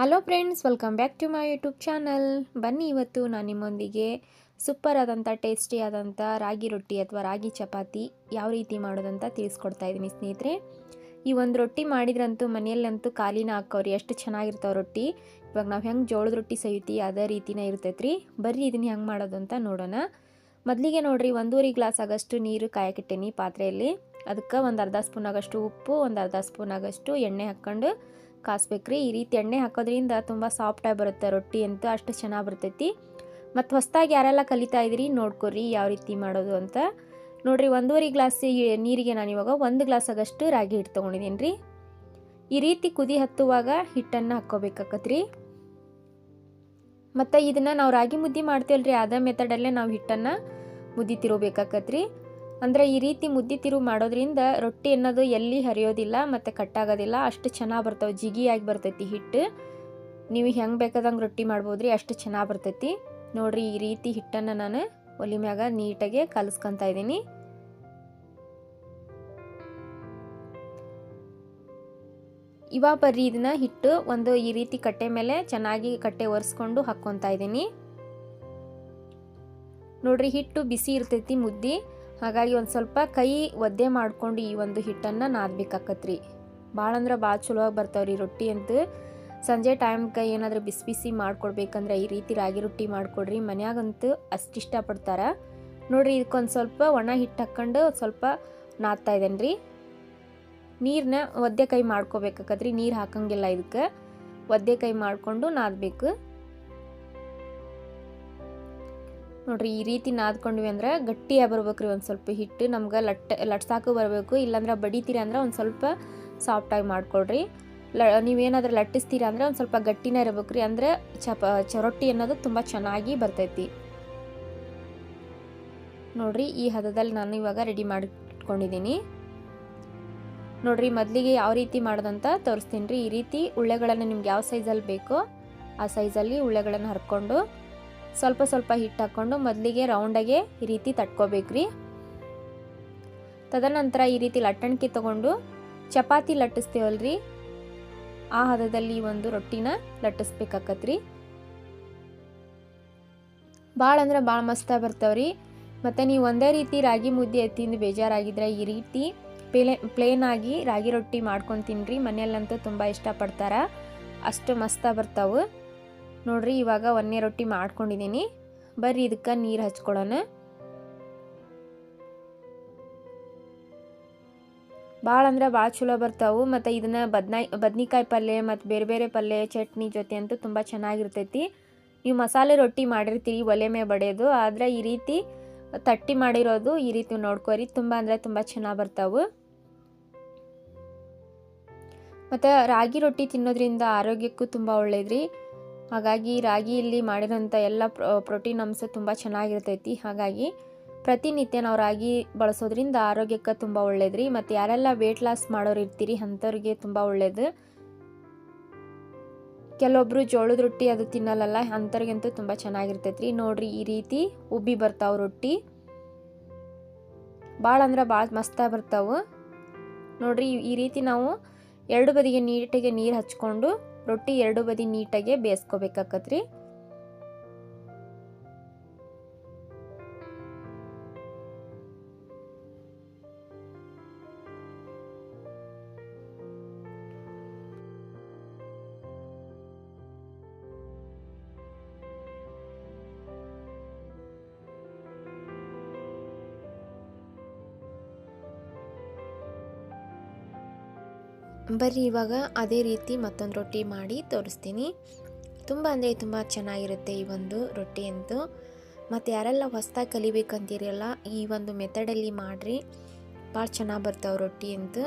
Hello friends welcome back to my YouTube channel ಬನ್ನಿ ಇವತ್ತು ನಾನು ನಿಮ್ಮೊಂದಿಗೆ ಸೂಪರ್ ಆದಂಥ ಟೇಸ್ಟಿ ಆದಂಥ ರಾಗಿ ರೊಟ್ಟಿ ಅಥವಾ ರಾಗಿ ಚಪಾತಿ ಯಾವ ರೀತಿ ಮಾಡೋದಂತ ತಿಳಿಸ್ಕೊಡ್ತಾ ಇದ್ದೀನಿ ಸ್ನೇಹಿತರೆ. ಈ ಒಂದು ರೊಟ್ಟಿ ಮಾಡಿದ್ರಂತೂ ಮನೆಯಲ್ಲಂತೂ ಕಾಲಿನ ಹಾಕೋರಿ ಎಷ್ಟು ಚೆನ್ನಾಗಿರ್ತಾವೆ ರೊಟ್ಟಿ. ಇವಾಗ ನಾವು ಹೆಂಗೆ ಜೋಳದ ರೊಟ್ಟಿ ಸವಿತೀವಿ ಅದೇ ರೀತಿನೇ ಇರ್ತೈತ್ರಿ. ಬರ್ರಿ ಇದನ್ನ ಹೆಂಗೆ ಮಾಡೋದು ಅಂತ ನೋಡೋಣ. ಮೊದಲಿಗೆ ನೋಡಿರಿ ಒಂದೂವರೆ ಗ್ಲಾಸ್ ಆಗಷ್ಟು ನೀರು ಕಾಯಕಿಟ್ಟೇನಿ ಪಾತ್ರೆಯಲ್ಲಿ. ಅದಕ್ಕೆ ಒಂದು ಅರ್ಧ ಸ್ಪೂನ್ ಆಗಷ್ಟು ಉಪ್ಪು, ಒಂದು ಅರ್ಧ ಸ್ಪೂನ್ ಆಗಷ್ಟು ಎಣ್ಣೆ ಹಾಕ್ಕೊಂಡು ಕಾಸ್ಬೇಕ್ರಿ. ಈ ರೀತಿ ಎಣ್ಣೆ ಹಾಕೋದ್ರಿಂದ ತುಂಬ ಸಾಫ್ಟಾಗಿ ಬರುತ್ತೆ ರೊಟ್ಟಿ ಅಂತೂ ಅಷ್ಟು ಚೆನ್ನಾಗಿ ಬರ್ತೈತಿ. ಮತ್ತು ಹೊಸ್ದಾಗಿ ಯಾರೆಲ್ಲ ಕಲಿತಾ ಇದ್ದೀರಿ ನೋಡ್ಕೊರಿ ಯಾವ ರೀತಿ ಮಾಡೋದು ಅಂತ. ನೋಡ್ರಿ ಒಂದೂವರೆ ಗ್ಲಾಸ್ ನೀರಿಗೆ ನಾನು ಇವಾಗ ಒಂದು ಗ್ಲಾಸ್ ಆಗಷ್ಟು ರಾಗಿ ಹಿಟ್ಟು ತೊಗೊಂಡಿದ್ದೀನಿ ರೀ ಈ ರೀತಿ ಕುದಿ ಹತ್ತುವಾಗ ಹಿಟ್ಟನ್ನು ಹಾಕ್ಕೋಬೇಕಾಕತ್ರಿ. ಮತ್ತು ಇದನ್ನು ನಾವು ರಾಗಿ ಮುದ್ದೆ ಮಾಡ್ತೀವಲ್ರಿ. ಅದ ಮೆಥಡಲ್ಲೇ ನಾವು ಹಿಟ್ಟನ್ನು ಮುದ್ದಿ ತಿರುಬೇಕಾಕತ್ರಿ. ಅಂದರೆ ಈ ರೀತಿ ಮುದ್ದೆ ತಿರುವು ಮಾಡೋದ್ರಿಂದ ರೊಟ್ಟಿ ಅನ್ನೋದು ಎಲ್ಲಿ ಹರಿಯೋದಿಲ್ಲ ಮತ್ತು ಕಟ್ಟಾಗೋದಿಲ್ಲ, ಅಷ್ಟು ಚೆನ್ನಾಗಿ ಬರ್ತಾವೆ, ಜಿಗಿಯಾಗಿ ಬರ್ತೈತಿ ಹಿಟ್ಟು. ನೀವು ಹೆಂಗೆ ಬೇಕಾದಂಗೆ ರೊಟ್ಟಿ ಮಾಡ್ಬೋದ್ರಿ, ಅಷ್ಟು ಚೆನ್ನಾಗಿ ಬರ್ತೈತಿ. ನೋಡಿರಿ ಈ ರೀತಿ ಹಿಟ್ಟನ್ನು ನಾನು ಒಲಿ ಮ್ಯಾಗ ನೀಟಾಗಿ ಕಲಿಸ್ಕೊತಾ ಇದ್ದೀನಿ. ಇವಾಗ ಬರ್ರಿ ಇದನ್ನ ಹಿಟ್ಟು ಒಂದು ಈ ರೀತಿ ಕಟ್ಟೆ ಮೇಲೆ ಚೆನ್ನಾಗಿ ಕಟ್ಟೆ ಒರೆಸ್ಕೊಂಡು ಹಾಕ್ಕೊತಾ ಇದ್ದೀನಿ. ನೋಡ್ರಿ ಹಿಟ್ಟು ಬಿಸಿ ಇರ್ತೈತಿ ಮುದ್ದಿ. ಹಾಗಾಗಿ ಒಂದು ಸ್ವಲ್ಪ ಕೈ ಒದ್ದೆ ಮಾಡ್ಕೊಂಡು ಈ ಒಂದು ಹಿಟ್ಟನ್ನು ನಾದ್ಬೇಕಾಕತ್ರಿ. ಭಾಳ ಅಂದ್ರೆ ಭಾಳ ಚಲೋವಾಗಿ ಬರ್ತಾವ್ರಿ ರೊಟ್ಟಿ ಅಂತ. ಸಂಜೆ ಟೈಮ್ ಕೈ ಏನಾದರೂ ಬಿಸಿ ಬಿಸಿ ಮಾಡ್ಕೊಡ್ಬೇಕಂದ್ರೆ ಈ ರೀತಿ ರಾಗಿ ರೊಟ್ಟಿ ಮಾಡಿಕೊಡ್ರಿ. ಮನ್ಯಾಗಂತೂ ಅಷ್ಟು ಇಷ್ಟಪಡ್ತಾರೆ. ನೋಡಿರಿ ಇದಕ್ಕೊಂದು ಸ್ವಲ್ಪ ಒಣ ಹಿಟ್ಟು ಹಾಕ್ಕೊಂಡು ಸ್ವಲ್ಪ ನಾದ್ತಾ ಇದ್ದೇನೆ ರೀ ನೀರನ್ನ ಒದ್ದೆ ಕೈ ಮಾಡ್ಕೋಬೇಕಾಕತ್ರಿ. ನೀರು ಹಾಕಂಗಿಲ್ಲ ಇದಕ್ಕೆ ಒದ್ದೆ ಕೈ ಮಾಡಿಕೊಂಡು ನಾದಬೇಕು. ನೋಡ್ರಿ, ಈ ರೀತಿ ನಾದ್ಕೊಂಡ್ವಿ ಅಂದ್ರೆ ಗಟ್ಟಿಯಾಗಿ ಬರ್ಬೇಕು ರೀ ಒಂದು ಸ್ವಲ್ಪ ಹಿಟ್ಟು, ನಮ್ಗೆ ಲಟ್, ಲಟ್ಸಾಕು ಬರಬೇಕು. ಇಲ್ಲಾಂದ್ರೆ ಬಡಿತೀರಿ ಅಂದ್ರೆ ಒಂದು ಸ್ವಲ್ಪ ಸಾಫ್ಟಾಗಿ ಮಾಡ್ಕೊಳ್ರಿ. ಲ, ನೀವೇನಾದ್ರೂ ಲಟ್ಟಿಸ್ತೀರಾ ಅಂದ್ರೆ ಒಂದು ಸ್ವಲ್ಪ ಗಟ್ಟಿನೇ ಇರಬೇಕು ರೀ ಅಂದರೆ ಚಪ, ಚರೊಟ್ಟಿ ಅನ್ನೋದು ತುಂಬ ಚೆನ್ನಾಗಿ ಬರ್ತೈತಿ. ನೋಡ್ರಿ, ಈ ಹದದಲ್ಲಿ ನಾನು ಇವಾಗ ರೆಡಿ ಮಾಡಿಟ್ಕೊಂಡಿದ್ದೀನಿ ನೋಡ್ರಿ, ಮೊದಲಿಗೆ ಯಾವ ರೀತಿ ಮಾಡೋದಂತ ತೋರಿಸ್ತೀನಿ ರೀ. ಈ ರೀತಿ ಉಳ್ಳೆಗಳನ್ನು ನಿಮ್ಗೆ ಯಾವ ಸೈಜಲ್ಲಿ ಬೇಕೋ ಆ ಸೈಜಲ್ಲಿ ಉಳ್ಳೆಗಳನ್ನು ಹರ್ಕೊಂಡು ಸ್ವಲ್ಪ ಸ್ವಲ್ಪ ಹಿಟ್ಟು ಹಾಕ್ಕೊಂಡು ಮೊದಲಿಗೆ ರೌಂಡಾಗೆ ಈ ರೀತಿ ತಟ್ಕೋಬೇಕ್ರಿ ತದನಂತರ ಈ ರೀತಿ ಲಟ್ಟಣಿಕೆ ತಗೊಂಡು ಚಪಾತಿ ಲಟ್ಟಿಸ್ತೀವಲ್ರಿ ಆ ಹದದಲ್ಲಿ ಒಂದು ರೊಟ್ಟಿನ ಲಟ್ಟಿಸ್ಬೇಕಾಕತ್ರಿ ಭಾಳ ಅಂದ್ರೆ ಭಾಳ ಮಸ್ತಾಗಿ ಬರ್ತಾವ್ರಿ ಮತ್ತು ನೀವು ಒಂದೇ ರೀತಿ ರಾಗಿ ಮುದ್ದೆ ತಿಂದು ಬೇಜಾರಾಗಿದ್ರೆ ಈ ರೀತಿ ಪ್ಲೇ ಪ್ಲೇನ್ ಆಗಿ ರಾಗಿ ರೊಟ್ಟಿ ಮಾಡ್ಕೊಂಡು ತಿನ್ರಿ. ಮನೆಯಲ್ಲಂತೂ ತುಂಬ ಇಷ್ಟಪಡ್ತಾರೆ. ಅಷ್ಟು ಮಸ್ತಾಗಿ ಬರ್ತಾವೆ. ನೋಡ್ರಿ, ಇವಾಗ ಒಂದೇ ರೊಟ್ಟಿ ಮಾಡ್ಕೊಂಡಿದ್ದೀನಿ. ಬರ್ರಿ, ಇದಕ್ಕೆ ನೀರು ಹಚ್ಕೊಳ್ಳೋಣ. ಭಾಳ ಅಂದ್ರೆ ಭಾಳ ಚಲೋ ಬರ್ತಾವೆ, ಮತ್ತು ಇದನ್ನು ಬದ್ನಾಯ್ ಬದ್ನಿಕಾಯಿ ಪಲ್ಯ ಮತ್ತು ಬೇರೆ ಬೇರೆ ಪಲ್ಯ, ಚಟ್ನಿ ಜೊತೆ ಅಂತೂ ತುಂಬ ಚೆನ್ನಾಗಿರ್ತೈತಿ. ನೀವು ಮಸಾಲೆ ರೊಟ್ಟಿ ಮಾಡಿರ್ತೀರಿ, ಒಲೆ ಮೇ ಬಡಿಯೋದು ಆದರೆ ಈ ರೀತಿ ತಟ್ಟಿ ಮಾಡಿರೋದು ಈ ರೀತಿ ನೋಡ್ಕೋರಿ, ತುಂಬ ಅಂದರೆ ತುಂಬ ಚೆನ್ನಾಗಿ ಬರ್ತಾವೆ. ಮತ್ತು ರಾಗಿ ರೊಟ್ಟಿ ತಿನ್ನೋದ್ರಿಂದ ಆರೋಗ್ಯಕ್ಕೂ ತುಂಬ ಒಳ್ಳೇದ್ರಿ. ಹಾಗಾಗಿ ರಾಗಿಯಲ್ಲಿ ಮಾಡಿದಂಥ ಎಲ್ಲ ಪ್ರೋಟೀನ್ ಅಂಶ ತುಂಬ ಚೆನ್ನಾಗಿರ್ತೈತಿ. ಹಾಗಾಗಿ ಪ್ರತಿನಿತ್ಯ ನಾವು ರಾಗಿ ಬಳಸೋದ್ರಿಂದ ಆರೋಗ್ಯಕ್ಕೆ ತುಂಬ ಒಳ್ಳೇದ್ರಿ. ಮತ್ತು ಯಾರೆಲ್ಲ ವೇಟ್ ಲಾಸ್ ಮಾಡೋರು ಇರ್ತೀರಿ ಅಂಥವ್ರಿಗೆ ತುಂಬ ಒಳ್ಳೇದು. ಕೆಲವೊಬ್ರು ಜೋಳದ ರೊಟ್ಟಿ ಅದು ತಿನ್ನಲ್ಲಲ್ಲ, ಅಂಥವ್ರಿಗಂತೂ ತುಂಬ ಚೆನ್ನಾಗಿರ್ತೈತ್ರಿ. ನೋಡ್ರಿ ಈ ರೀತಿ ಉಬ್ಬಿ ಬರ್ತಾವೆ ರೊಟ್ಟಿ. ಭಾಳ ಅಂದ್ರೆ ಭಾಳ ಮಸ್ತಾಗಿ ಬರ್ತಾವೆ. ನೋಡ್ರಿ ಈ ರೀತಿ ನಾವು ಎರಡು ಬದಿಗೆ ನೀಟಾಗಿ ನೀರು ಹಚ್ಕೊಂಡು ರೊಟ್ಟಿ ಎರಡು ಬದಿ ನೀಟಾಗಿ ಬೇಯಿಸ್ಕೋಬೇಕಾಕತ್ರಿ. ಬರ್ರಿ ಇವಾಗ ಅದೇ ರೀತಿ ಮತ್ತೊಂದು ರೊಟ್ಟಿ ಮಾಡಿ ತೋರಿಸ್ತೀನಿ. ತುಂಬ ಅಂದರೆ ತುಂಬ ಚೆನ್ನಾಗಿರುತ್ತೆ ಈ ಒಂದು ರೊಟ್ಟಿ ಅಂತೂ. ಮತ್ತು ಯಾರೆಲ್ಲ ಹೊಸ್ದಾಗಿ ಕಲಿಬೇಕಂತೀರಲ್ಲ, ಈ ಒಂದು ಮೆಥಡಲ್ಲಿ ಮಾಡಿರಿ. ಭಾಳ ಚೆನ್ನಾಗಿ ಬರ್ತಾವೆ ರೊಟ್ಟಿ ಅಂತೂ.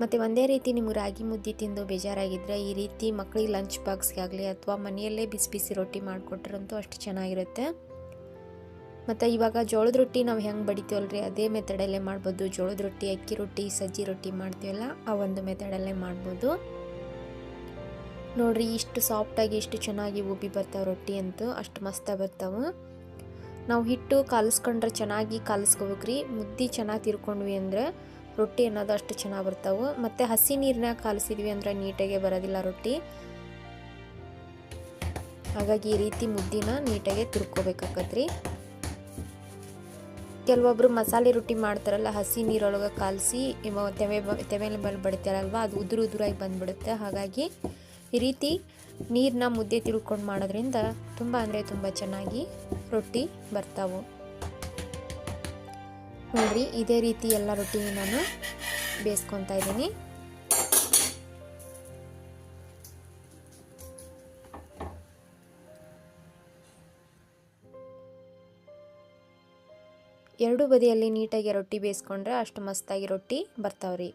ಮತ್ತು ಒಂದೇ ರೀತಿ ನಿಮ್ಗೆ ರಾಗಿ ಮುದ್ದೆ ತಿಂದು ಬೇಜಾರಾಗಿದ್ದರೆ ಈ ರೀತಿ ಮಕ್ಕಳಿಗೆ ಲಂಚ್ ಬಾಕ್ಸ್ಗೆ ಆಗಲಿ ಅಥವಾ ಮನೆಯಲ್ಲೇ ಬಿಸಿ ಬಿಸಿ ರೊಟ್ಟಿ ಮಾಡಿಕೊಟ್ರಂತೂ ಅಷ್ಟು ಚೆನ್ನಾಗಿರುತ್ತೆ. ಮತ್ತು ಇವಾಗ ಜೋಳದ ರೊಟ್ಟಿ ನಾವು ಹೆಂಗೆ ಬಡಿತೀವಲ್ರಿ? ಅದೇ ಮೆಥಡಲ್ಲೇ ಮಾಡ್ಬೋದು. ಜೋಳದ ರೊಟ್ಟಿ, ಅಕ್ಕಿ ರೊಟ್ಟಿ, ಸಜ್ಜಿ ರೊಟ್ಟಿ ಮಾಡ್ತೀವಲ್ಲ, ಆ ಒಂದು ಮೆಥಡಲ್ಲೇ ಮಾಡ್ಬೋದು. ನೋಡ್ರಿ, ಇಷ್ಟು ಸಾಫ್ಟಾಗಿ ಇಷ್ಟು ಚೆನ್ನಾಗಿ ಉಬ್ಬಿ ಬರ್ತಾವೆ ರೊಟ್ಟಿ ಅಂತೂ ಅಷ್ಟು ಮಸ್ತಾಗಿ ಬರ್ತಾವೆ. ನಾವು ಹಿಟ್ಟು ಕಾಲಿಸ್ಕೊಂಡ್ರೆ ಚೆನ್ನಾಗಿ ಕಾಲಿಸ್ಕೋಬೇಕ್ರಿ. ಮುದ್ದೆ ಚೆನ್ನಾಗಿ ತಿರ್ಕೊಂಡ್ವಿ ಅಂದ್ರೆ ರೊಟ್ಟಿ ಅನ್ನೋದು ಅಷ್ಟು ಚೆನ್ನಾಗಿ ಬರ್ತಾವೆ. ಮತ್ತು ಹಸಿ ನೀರಿನಾಗ ಕಾಲಿಸಿದ್ವಿ ಅಂದ್ರೆ ನೀಟಾಗೆ ಬರೋದಿಲ್ಲ ರೊಟ್ಟಿ. ಹಾಗಾಗಿ ಈ ರೀತಿ ಮುದ್ದಿನ ನೀಟಾಗಿ ತುರ್ಕೋಬೇಕಾಕತ್ರಿ. ಕೆಲವೊಬ್ರು ಮಸಾಲೆ ರೊಟ್ಟಿ ಮಾಡ್ತಾರಲ್ಲ, ಹಸಿ ನೀರೊಳಗೆ ಕಾಲಿಸಿ ತೆವೆ ತೆವೆ ಮೇಲೆ ಬಡಿತಾರಲ್ವ, ಅದು ಉದುರು ಉದುರಾಗಿ ಬಂದ್ಬಿಡುತ್ತೆ. ಹಾಗಾಗಿ ಈ ರೀತಿ ನೀರನ್ನ ಮುದ್ದೆ ತಿಳ್ಕೊಂಡು ಮಾಡೋದ್ರಿಂದ ತುಂಬ ಅಂದರೆ ತುಂಬ ಚೆನ್ನಾಗಿ ರೊಟ್ಟಿ ಬರ್ತಾವು. ನೋಡಿರಿ, ಇದೇ ರೀತಿ ಎಲ್ಲ ರೊಟ್ಟಿನ ನಾನು ಬೇಯಿಸ್ಕೊತಾ ಇದ್ದೀನಿ. ಎರಡು ಬದಿಯಲ್ಲಿ ನೀಟಾಗಿ ರೊಟ್ಟಿ ಬೇಯಿಸ್ಕೊಂಡ್ರೆ ಅಷ್ಟು ಮಸ್ತಾಗಿ ರೊಟ್ಟಿ ಬರ್ತಾವ್ರಿ.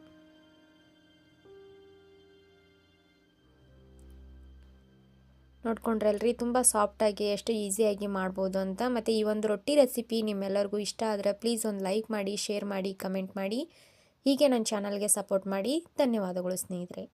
ನೋಡ್ಕೊಂಡ್ರಲ್ರಿ, ತುಂಬ ಸಾಫ್ಟಾಗಿ ಎಷ್ಟು ಈಸಿಯಾಗಿ ಮಾಡ್ಬೋದು ಅಂತ. ಮತ್ತು ಈ ಒಂದು ರೊಟ್ಟಿ ರೆಸಿಪಿ ನಿಮ್ಮೆಲ್ಲರಿಗೂ ಇಷ್ಟ ಆದರೆ ಪ್ಲೀಸ್ ಒಂದು ಲೈಕ್ ಮಾಡಿ, ಶೇರ್ ಮಾಡಿ, ಕಮೆಂಟ್ ಮಾಡಿ. ಹೀಗೆ ನನ್ನ ಚಾನಲ್ಗೆ ಸಪೋರ್ಟ್ ಮಾಡಿ. ಧನ್ಯವಾದಗಳು ಸ್ನೇಹಿತರೆ.